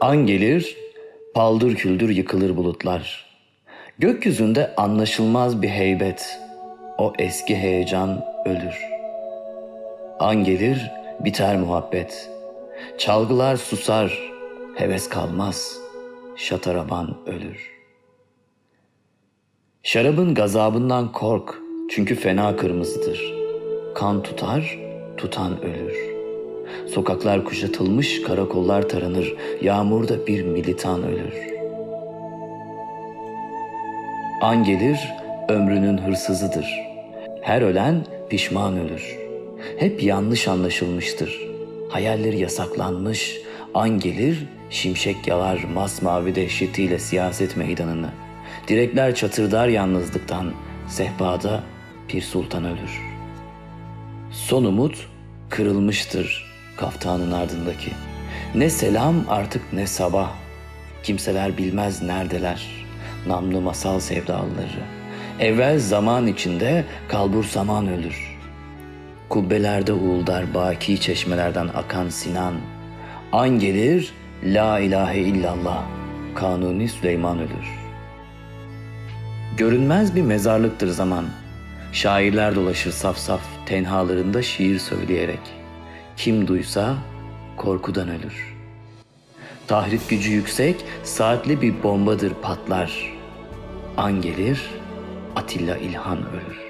An gelir, paldır küldür yıkılır bulutlar. Gökyüzünde anlaşılmaz bir heybet, o eski heyecan ölür. An gelir, biter muhabbet. Çalgılar susar, heves kalmaz, şataraban ölür. Şarabın gazabından kork, çünkü fena kırmızıdır. Kan tutar, tutan ölür. Sokaklar kuşatılmış, karakollar taranır, yağmurda bir militan ölür. An gelir, ömrünün hırsızıdır. Her ölen pişman ölür. Hep yanlış anlaşılmıştır. Hayalleri yasaklanmış, an gelir, şimşek yalar masmavi dehşetiyle siyaset meydanını. Direkler çatırdar yalnızlıktan, sehpada bir sultan ölür. Son umut kırılmıştır kaftanın ardındaki. Ne selam artık ne sabah. Kimseler bilmez neredeler. Namlı masal sevdalıları. Evvel zaman içinde kalbur zaman ölür. Kubbelerde uğuldar baki çeşmelerden akan Sinan. An gelir la ilahe illallah. Kanuni Süleyman ölür. Görünmez bir mezarlıktır zaman. Şairler dolaşır saf saf tenhalarında şiir söyleyerek. Kim duysa korkudan ölür. Tahrip gücü yüksek, saatli bir bombadır patlar. An gelir, Atilla İlhan ölür.